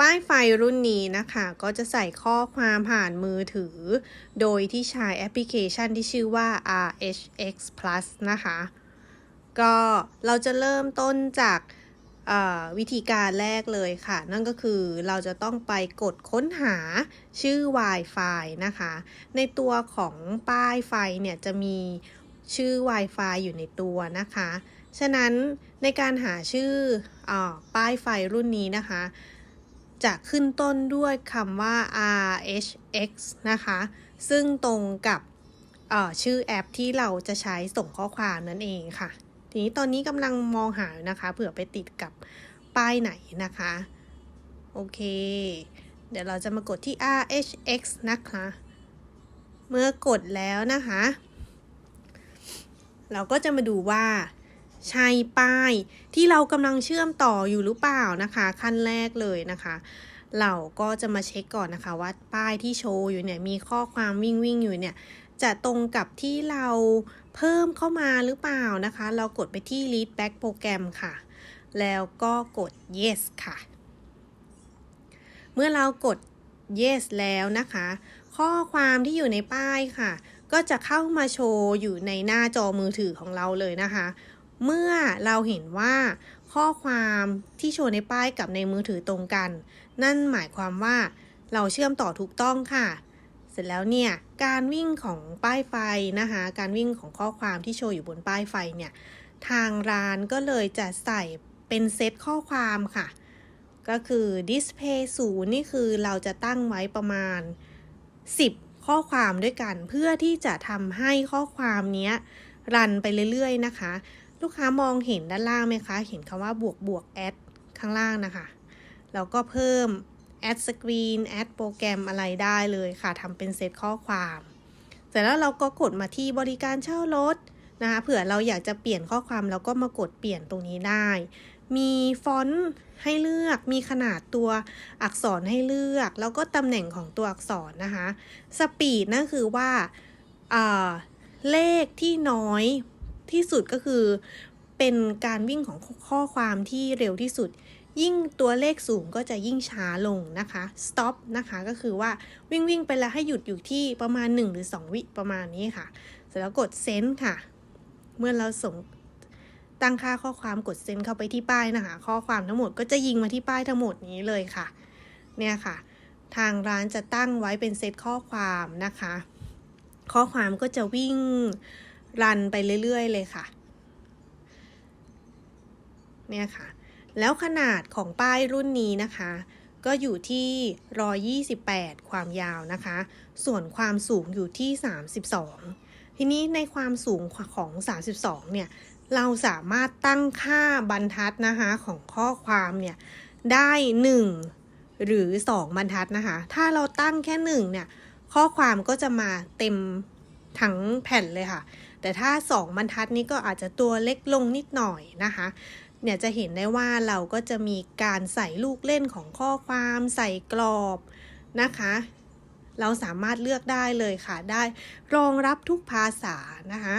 ป้ายไฟรุ่นนี้นะคะ ก็จะใส่ข้อความผ่านมือถือ โดยที่ใช้แอปพลิเคชันที่ชื่อว่า RHX Plus นะคะ ก็เราจะเริ่มต้นจากวิธีการแรกเลยค่ะ นั่นก็คือเราจะต้องไปกดค้นหาชื่อ Wi-Fi นะคะ ในตัวของป้ายไฟเนี่ยจะมีชื่อ Wi-Fi อยู่ในตัวนะคะ ฉะนั้นในการหาชื่ออป้ายไฟรุ่นนี้นะคะ จะขึ้นต้นด้วยคำว่า RHX นะคะ ซึ่งตรงกับชื่อแอปที่เราจะใช้ส่งข้อความนั่นเองค่ะ ทีนี้ตอนนี้กำลังมองหาอยู่นะคะเผื่อไปติดกับป้ายไหนนะคะ โอเค เดี๋ยวเราจะมากดที่ RHX นะคะ เมื่อกดแล้วนะคะ เราก็จะมาดูว่า ใช่ป้าย ที่เรากำลังเชื่อมต่ออยู่หรือเปล่านะคะ ขั้นแรกเลยนะคะ เราก็จะมาเช็คก่อนนะคะ ว่าป้ายที่โชว์อยู่เนี่ยมีข้อความวิ่งวิ่งอยู่เนี่ยจะตรงกับที่เราเพิ่มเข้ามาหรือเปล่านะคะ เรากดไปที่ read back โปรแกรมค่ะ แล้วก็กด yes ค่ะ เมื่อเรากด yes แล้วนะคะ ข้อความที่อยู่ในป้ายค่ะ ก็จะเข้ามาโชว์อยู่ในหน้าจอมือถือของเราเลยนะคะ เมื่อเราเห็นว่าข้อความที่โชว์ในป้ายกับในมือถือตรงกัน นั่นหมายความว่าเราเชื่อมต่อถูกต้องค่ะ เสร็จแล้วเนี่ย การวิ่งของป้ายไฟนะคะ การวิ่งของข้อความที่โชว์อยู่บนป้ายไฟเนี่ย ทางร้านก็เลยจะใส่เป็นเซตข้อความค่ะ ก็คือ display ศูนย์นี่คือเราจะตั้งไว้ประมาณ 10 ข้อความด้วยกัน เพื่อที่จะทำให้ข้อความนี้รันไปเรื่อยๆนะคะ ลูกค้ามองเห็นด้านล่างไหมคะ เห็นคำว่าบวกบวกแอดข้างล่างนะคะ แล้วก็เพิ่มแอดสกรีนแอดโปรแกรมอะไรได้เลยค่ะทำเป็นเซตข้อความเสร็จแล้วเราก็กดมาที่บริการเช่ารถนะคะเผื่อเราอยากจะเปลี่ยนข้อความเราก็มากดเปลี่ยนตรงนี้ได้ มีฟอนต์ให้เลือก มีขนาดตัวอักษรให้เลือก แล้วก็ตำแหน่งของตัวอักษรนะคะ สปีดนั่นคือว่าอ่าเลขที่น้อย ที่สุดก็คือ เป็นการวิ่งของข้อความที่เร็วที่สุด ยิ่งตัวเลขสูงก็จะยิ่งช้าลงนะคะ stop นะคะก็คือว่าวิ่งวิ่งไปแล้วให้หยุดอยู่ที่ประมาณ 1 หรือ 2 วิประมาณนี้ค่ะ เสร็จแล้วกด send ค่ะ เมื่อเราส่งตั้งค่าข้อความกด send เข้าไปที่ป้ายนะคะ ข้อความทั้งหมดก็จะยิงมาที่ป้ายทั้งหมดนี้เลยค่ะ เนี่ยค่ะ ทางร้านจะตั้งไว้เป็นเซตข้อความนะคะ ข้อความก็จะวิ่ง รันไปเรื่อย ๆ เลยค่ะ เนี่ยค่ะ แล้วขนาดของป้ายรุ่นนี้นะคะ ก็อยู่ที่ 128 ความยาวนะคะ ส่วนความสูงอยู่ที่ 32 ทีนี้ในความสูงของ 32 เนี่ย เราสามารถตั้งค่าบรรทัดนะคะของข้อความเนี่ยได้ 1 หรือ 2 บรรทัดนะคะ ถ้าเราตั้งแค่ 1 เนี่ย ข้อความก็จะมาเต็มทั้งแผ่นเลยค่ะ แต่ถ้า 2 บรรทัดนี้ก็อาจจะตัวเล็กลงนิดหน่อยนะคะ เนี่ยจะเห็นได้ว่าเราก็จะมีการใส่ลูกเล่นของข้อความใส่กรอบนะคะ เราสามารถเลือกได้เลยค่ะ ได้รองรับทุกภาษานะคะ